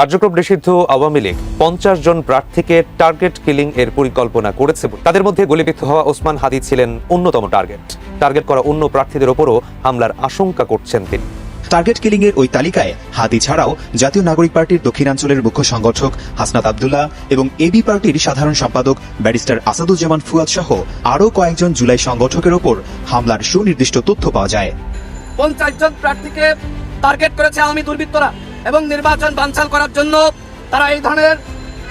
কার্যক্রম নিষিদ্ধ আওয়ামী লীগ। পঞ্চাশ জন প্রার্থীকে টার্গেট কিলিং এর পরিকল্পনা করেছে তাদের মধ্যে গুলিবিদ্ধ হওয়া ওসমান হাদি ছিলেন অন্যতম টার্গেট। টার্গেট করা অন্য প্রার্থীদের ওপরও হামলার আশঙ্কা করছেন তিনি। টার্গেট কিলিং এর ওই তালিকায় হাদি ছাড়াও জাতীয় নাগরিক পার্টির দক্ষিণাঞ্চলের মুখ্য সংগঠক হাসনাত আবদুল্লাহ এবং এবি পার্টির সাধারণ সম্পাদক ব্যারিস্টার আসাদুজ্জামান ফুয়াদ সহ আরও কয়েকজন জুলাই সংগঠকের ওপর হামলার সুনির্দিষ্ট তথ্য পাওয়া যায়। পঞ্চাশ জন প্রার্থীকে টার্গেট করেছে আওয়ামী দুর্বৃত্তরা। এবং নির্বাচন বানচাল করার জন্য তারা এই ধরনের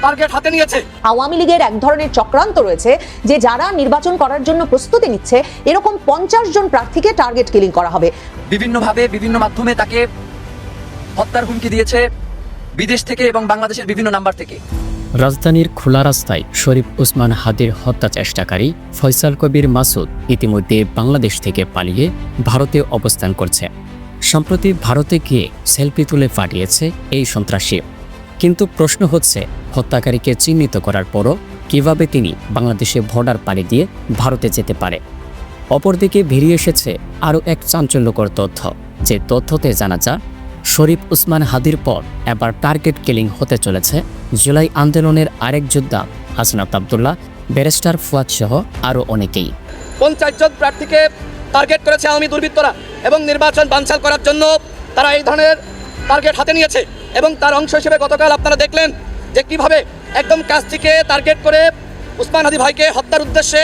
টার্গেট হাতে নিয়েছে। আওয়ামী লীগের এক ধরনের চক্রান্ত রয়েছে যে যারা নির্বাচন করার জন্য প্রস্তুতি নিচ্ছে এরকম পঞ্চাশ জন প্রার্থীকে টার্গেট কিলিং করা হবে। বিভিন্নভাবে বিভিন্ন মাধ্যমে তাকে হত্যার হুমকি দিয়েছে বিদেশ থেকে এবং বাংলাদেশের বিভিন্ন নাম্বার থেকে। রাজধানীর খোলা রাস্তায় শরীফ উসমান হাদির হত্যা চেষ্টাকারী ফয়সাল কবির মাসুদ ইতিমধ্যে বাংলাদেশ থেকে পালিয়ে ভারতে অবস্থান করছে। সম্প্রতি ভারতে গিয়ে সেলফি তুলে পাঠিয়েছে এই সন্ত্রাসী। কিন্তু প্রশ্ন হচ্ছে, হত্যাকারীকে চিহ্নিত করার পরও কীভাবে তিনি বাংলাদেশে ভোটার পাড়ি দিয়ে ভারতে যেতে পারে? অপরদিকে বেরিয়ে এসেছে আরও এক চাঞ্চল্যকর তথ্য। যে তথ্যতে জানা যা শরীফ উসমান হাদির পর এবার টার্গেট কিলিং হতে চলেছে জুলাই আন্দোলনের আরেক যোদ্ধা হাসনাত আবদুল্লাহ, ব্যারিস্টার ফুয়াদ সহ আরও অনেকেই। পঞ্চাশ জন প্রার্থীকে টার্গেট করেছে আওয়ামী দুর্বৃত্তরা এবং নির্বাচন বানচাল করার জন্য তারা এই ধরনের টার্গেট হাতে নিয়েছে এবং তার অংশ হিসেবে গতকাল আপনারা দেখলেন যে কীভাবে একদম কাছ থেকে টার্গেট করে উসমান হাদি ভাইকে হত্যার উদ্দেশ্যে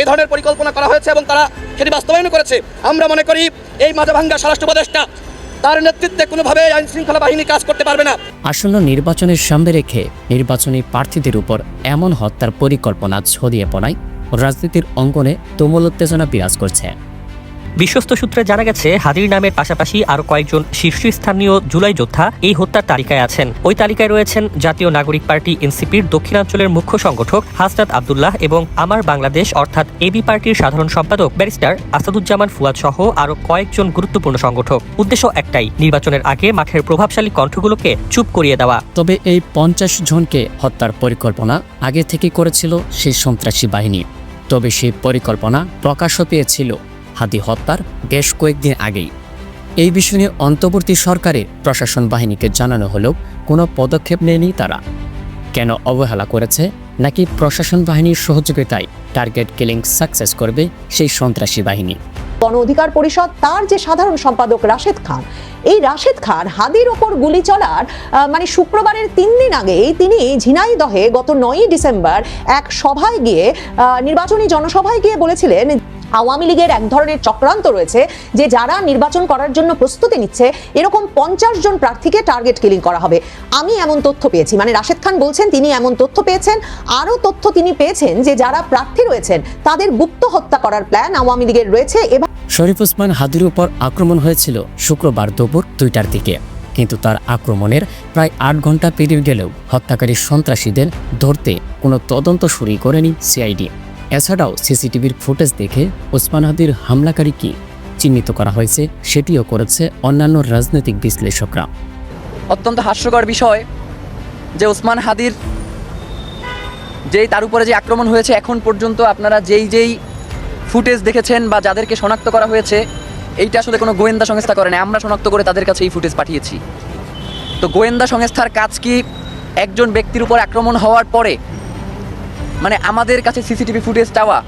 এই ধরনের পরিকল্পনা করা হয়েছে এবং তারা সেটি বাস্তবায়ন করেছে। আমরা মনে করি এই মাঝাভাঙ্গা স্বরাষ্ট্র উপদেষ্টা তার নেতৃত্বে কোনোভাবে আইন শৃঙ্খলা বাহিনী কাজ করতে পারবে না। আসন্ন নির্বাচনের সামনে রেখে নির্বাচনী প্রার্থীদের উপর এমন হত্যার পরিকল্পনা ছড়িয়ে পড়ায় রাজনীতির অঙ্গনে তুমুল উত্তেজনা বিরাজ করছে। বিশ্বস্ত সূত্রে জানা গেছে হাদির নামের পাশাপাশি আরও কয়েকজন শীর্ষস্থানীয় জুলাই যোদ্ধা এই হত্যার তালিকায় আছেন। ওই তালিকায় রয়েছেন জাতীয় নাগরিক পার্টি এনসিপির দক্ষিণাঞ্চলের মুখ্য সংগঠক হাসনাত আবদুল্লাহ এবং আমার বাংলাদেশ, অর্থাৎ এবি পার্টির সাধারণ সম্পাদক ব্যারিস্টার আসাদুজ্জামান ফুয়াদ সহ আরও কয়েকজন গুরুত্বপূর্ণ সংগঠক। উদ্দেশ্য একটাই, নির্বাচনের আগে মাঠের প্রভাবশালী কণ্ঠগুলোকে চুপ করিয়ে দেওয়া। তবে এই পঞ্চাশ জনকে হত্যার পরিকল্পনা আগে থেকে করেছিল সেই সন্ত্রাসী বাহিনী। তবে সেই পরিকল্পনা প্রকাশও পেয়েছিল হাদি হত্যার বেশ কয়েকদিন আগেই। এই বিষয় নিয়ে অন্তর্বর্তী সরকারের প্রশাসন বাহিনীকে জানানো হলেও কোনো পদক্ষেপ নেয়নি তারা। কেন অবহেলা করেছে, নাকি প্রশাসন বাহিনীর সহযোগিতায় টার্গেট কিলিং সাকসেস করবে সেই সন্ত্রাসী বাহিনী? গণ অধিকার পরিষদ তার যে সাধারণ সম্পাদক রাশেদ খান, এই রাশেদ খান হাদির ওপর গুলি চলার মানে শুক্রবারের তিন দিন আগেই তিনি ঝিনাইদহে গত নয়ই ডিসেম্বর এক সভায় গিয়ে নির্বাচনী জনসভায় গিয়ে বলেছিলেন আওয়ামী লীগের এক ধরনের চক্রান্ত রয়েছে যে যারা নির্বাচন করার জন্য প্রস্তুতি নিচ্ছে, এরকম পঞ্চাশ জন প্রার্থীকে টার্গেট কিলিং করা হবে। আমি এমন তথ্য পেয়েছি। মানে রাশেদ খান বলছেন, তিনি এমন তথ্য পেয়েছেন। আরও তথ্য তিনি পেয়েছেন যে যারা প্রার্থী রয়েছেন, তাদের গুপ্ত হত্যা করার প্ল্যান আওয়ামী লীগের রয়েছে এবং শরীফ ওসমান হাদির উপর আক্রমণ হয়েছিল শুক্রবার দুপুর দুইটার দিকে। কিন্তু তার আক্রমণের প্রায় আট ঘণ্টা পেরিয়ে গেলেও হত্যাকারী সন্ত্রাসীদের ধরতে কোনো তদন্ত শুরু করেনি সিআইডি। এছাড়াও সিসিটিভির ফুটেজ দেখে ওসমান হাদির হামলাকারী কি চিহ্নিত করা হয়েছে সেটিও করেছে অন্যান্য রাজনৈতিক বিশ্লেষকরা। অত্যন্ত হাস্যকর বিষয় যে ওসমান হাদির যেই তার উপরে যে আক্রমণ হয়েছে এখন পর্যন্ত আপনারা যেই যেই ফুটেজ দেখেছেন বা যাদেরকে শনাক্ত করা হয়েছে, এইটা আসলে কোনো গোয়েন্দা সংস্থা করে না আমরা শনাক্ত করে তাদের কাছে এই ফুটেজ পাঠিয়েছি। তো গোয়েন্দা সংস্থার কাজ কি একজন ব্যক্তির উপর আক্রমণ হওয়ার পরে মানে আমাদের কাছে সিসিটিভি ফুটেজ চাওয়া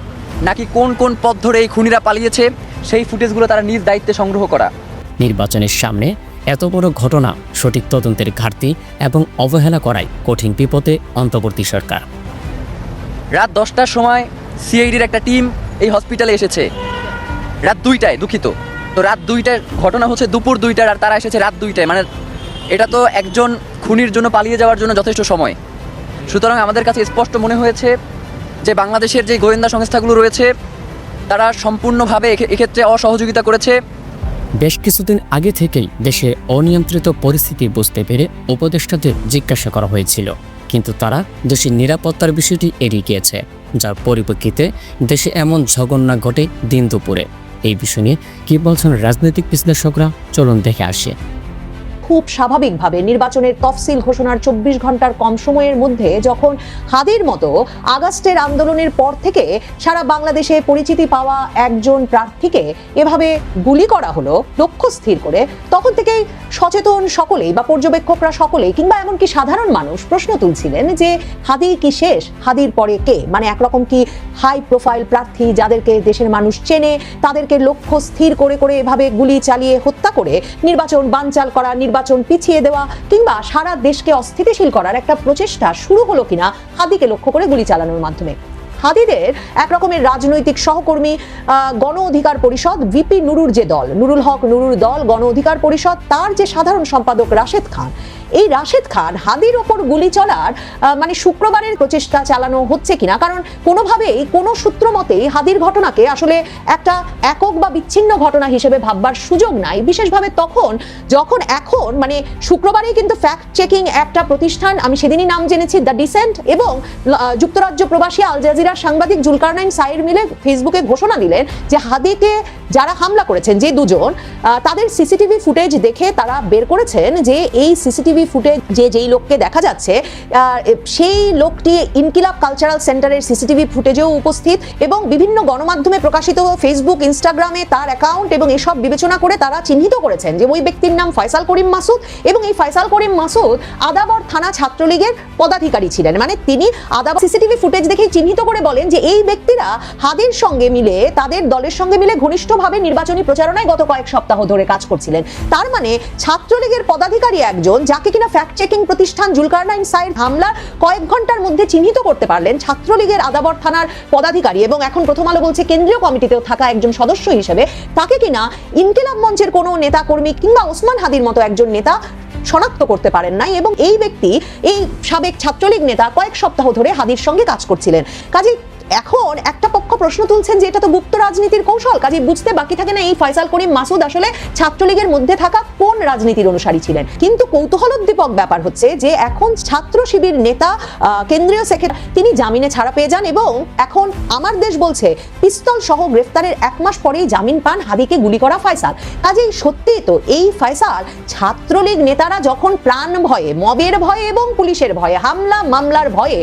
নাকি কোন কোন পথ ধরে এই খুনিরা পালিয়েছে সেই ফুটেজগুলো তারা নিজ দায়িত্বে সংগ্রহ করা। নির্বাচনের সামনে এত বড় ঘটনা সঠিক তদন্তের ঘাটতি এবং অবহেলা করায় কঠিন বিপদে অন্তর্বর্তী সরকার। রাত দশটার সময় সিআইডির একটা টিম এই হসপিটালে এসেছে। রাত দুইটায় দুঃখিত। তো রাত দুইটায় ঘটনা হচ্ছে দুপুর দুইটার আর তারা এসেছে রাত দুইটায়। মানে এটা তো একজন খুনির জন্য পালিয়ে যাওয়ার জন্য যথেষ্ট সময়। সুতরাং আমাদের কাছে স্পষ্ট মনে হয়েছে যে বাংলাদেশের যে গোয়েন্দা সংস্থাগুলো রয়েছে, তারা সম্পূর্ণভাবে এক্ষেত্রে অসহযোগিতা করেছে। বেশ কিছুদিন আগে থেকেই দেশে অনিয়ন্ত্রিত পরিস্থিতি বুঝতে পেরে উপদেষ্টাদের জিজ্ঞাসা করা হয়েছিল। কিন্তু তারা দেশের নিরাপত্তার বিষয়টি এড়িয়ে গিয়েছে, যার পরিপ্রেক্ষিতে দেশে এমন জঘন্য ঘটে দিন দুপুরে। এই বিষয় নিয়ে কি বলছেন রাজনৈতিক বিশ্লেষকরা? চলুন দেখে আসে। খুব স্বাভাবিকভাবে নির্বাচনের তফসিল ঘোষণার চব্বিশ ঘণ্টার কম সময়ের মধ্যে যখন হাদির মতো আগস্টের আন্দোলনের পর থেকে সারা বাংলাদেশে পরিচিতি পাওয়া একজন প্রার্থীকে এভাবে গুলি করা হলো, লক্ষ্য স্থির করে, তখন থেকেই সচেতন সকলেই বা পর্যবেক্ষকরা সকলেই কিংবা এমনকি সাধারণ মানুষ প্রশ্ন তুলছিলেন যে হাদি কি শেষ? হাদির পরে কে? মানে একরকম কি হাই প্রোফাইল প্রার্থী যাদেরকে দেশের মানুষ চেনে, তাদেরকে লক্ষ্য স্থির করে করে এভাবে গুলি চালিয়ে হত্যা করে নির্বাচন বানচাল করা, নির্বাচন পিছিয়ে দেওয়া কিংবা সারা দেশকে অস্থিতিশীল করার একটা প্রচেষ্টা শুরু হলো কিনা হাদিকে লক্ষ্য করে গুলি চালানোর মাধ্যমে। হাদিদের এক রকমের রাজনৈতিক সহকর্মী গণ অধিকার পরিষদ, ভিপি নুরুর যে দল, নুরুল হক নুরুর দল, গণ অধিকার পরিষদ, তার যে সাধারণ সম্পাদক রাশেদ খান, এই রাশেদ খান হাদির ওপর গুলি চলার মানে শুক্রবারের প্রচেষ্টা চালানো হচ্ছে কিনা? কারণ কোনোভাবেই কোনো সূত্র মতেই হাদির ঘটনাকে আসলে একটা একক বা বিচ্ছিন্ন ঘটনা হিসেবে ভাববার সুযোগ নাই। বিশেষভাবে তখন, যখন এখন মানে শুক্রবারেই কিন্তু ফ্যাক্ট চেকিং একটা প্রতিষ্ঠান, আমি সেদিনই নাম জেনেছি দ্য ডিসেন্ট এবং যুক্তরাজ্য প্রবাসী আল জাজিরার সাংবাদিক জুলকারনাইন সাইর মিলে ফেসবুকে ঘোষণা দিলেন যে হাদিকে যারা হামলা করেছেন, যে দুজন তাদের সিসিটিভি ফুটেজ দেখে তারা বের করেছেন যে এই সিসিটিভি ফুটেজ যে যেই লোককে দেখা যাচ্ছে সেই লোকটি ইনকিলাব কালচারাল সেন্টারের সিসিটিভি ফুটেজেও উপস্থিত এবং বিভিন্ন গণমাধ্যমে প্রকাশিত ফেসবুক, ইনস্টাগ্রামে তার অ্যাকাউন্ট এবং এসব বিবেচনা করে তারা চিহ্নিত করেছেন যে ওই ব্যক্তির নাম ফয়সাল করিম মাসুদ এবং এই ফয়সাল করিম মাসুদ আদাবর থানা ছাত্রলীগের পদাধিকারী ছিলেন। মানে তিনি আদাবর সিসিটিভি ফুটেজ দেখেই চিহ্নিত করে বলেন যে এই ব্যক্তিরা হাদের সঙ্গে মিলে, তাদের দলের সঙ্গে মিলে ঘনিষ্ঠভাবে নির্বাচনী প্রচারণায় গত কয়েক সপ্তাহ ধরে কাজ করছিলেন। তার মানে ছাত্রলীগের পদাধিকারী একজন, যাকে কিনা ফ্যাক্ট চেকিং প্রতিষ্ঠান জুলকারনাইন সাইড হামলার কয়েক ঘণ্টার মধ্যে চিহ্নিত করতে পারলেন ছাত্রলীগের আদাবর থানার পদাধিকারী এবং এখন প্রথম আলো বলছে কেন্দ্রীয় কমিটিতেও থাকা একজন সদস্য হিসেবে। তাকে কিনা ইনকিলাব মঞ্চের কোনো নেতা কর্মী কিংবা ওসমান হাদির মতো একজন নেতা শনাক্ত করতে পারেন নাই এবং এই ব্যক্তি, এই সাবেক ছাত্রলীগ নেতা কয়েক সপ্তাহ ধরে হাদির সঙ্গে কাজ করছিলেন। কাজে এখন একটা পক্ষ প্রশ্ন তুলছেন যে এটা তো গুপ্ত রাজনীতির কৌশল কাজে বুঝতে বাকি থাকে না এই ফয়সাল করিম মাসুদ আসলে ছাত্রলীগের মধ্যে থাকা কোন রাজনীতির অনুসারী ছিলেন। কিন্তু কৌতূহলোদ্দীপক ব্যাপার হচ্ছে যে এখন ছাত্র শিবির নেতা কেন্দ্রীয় সেক্রেটারি, তিনি জামিনে ছাড়া পেয়ে যান এবং এখন আমার দেশ বলছে, পিস্তল সহ গ্রেফতারের এক মাস পরেই জামিন পান হাদিকে গুলি করা ফয়সাল। কাজেই সত্যি তো এই ফয়সাল ছাত্রলীগ নেতারা যখন প্রাণ ভয়ে, মবের ভয়ে এবং পুলিশের ভয়ে, হামলা মামলার ভয়ে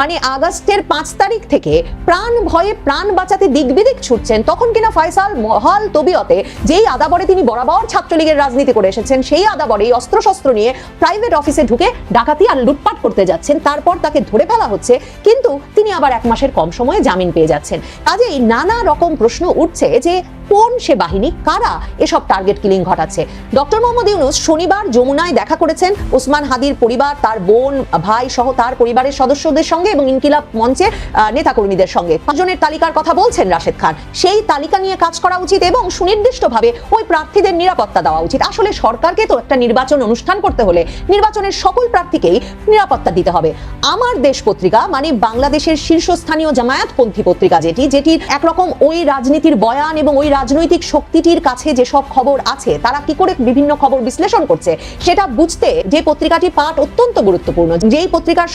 মানে আগস্টের পাঁচ তারিখ থেকে প্রাণ ভয়ে প্রাণ বাঁচাতে দিকবিদিক ছুটছেন, তখন কিনা ফয়সাল মহাল তবিয়তে যেই আদাবরে তিনি বরাবর ছাত্রলীগের রাজনীতি করে এসেছেন, সেই আদাবরেই অস্ত্রশস্ত্র নিয়ে প্রাইভেট অফিসে ঢুকে ডাকাতি আর লুটপাট করতে যাচ্ছেন। তারপর তাকে ধরে ফেলা হচ্ছে, কিন্তু তিনি আবার এক মাসের কম সময়ে জামিন পেয়ে যাচ্ছেন। কাজেই নানা রকম প্রশ্ন উঠছে যে কোন সে বাহিনী, কারা এসব টার্গেট কিলিং ঘটাচ্ছে? ডক্টর মোহাম্মদ ইউনুস শনিবার যমুনায় দেখা করেছেন ওসমান হাদির পরিবার, তার বোন, ভাই সহ তার পরিবারের সদস্যদের সঙ্গে এবং ইনকিলাব মঞ্চের নেতাকর্মীদের সঙ্গে। পাঁচজনের তালিকার কথা বলছেন রাশেদ খান। সেই তালিকা নিয়ে কাজ করা উচিত এবং সুনির্দিষ্টভাবে ওই প্রার্থীদের নিরাপত্তা দেওয়া উচিত। আসলে সরকারকে তো একটা নির্বাচন অনুষ্ঠান করতে হলে নির্বাচনের সকল প্রার্থীকেই নিরাপত্তা দিতে হবে। আমার দেশ পত্রিকা মানে বাংলাদেশের শীর্ষস্থানীয় জামায়াতপন্থী পত্রিকা যেটি, যেটির একরকম ওই রাজনীতির বয়ান এবং ওই রাজনৈতিক শক্তিটির কাছে যেসব খবর আছে, তারা কি করে বিভিন্ন খবর বিশ্লেষণ করছে, সেটা বুঝতে যে পত্রিকাটি পাঠ অত্যন্ত গুরুত্বপূর্ণ। যেই পত্রিকার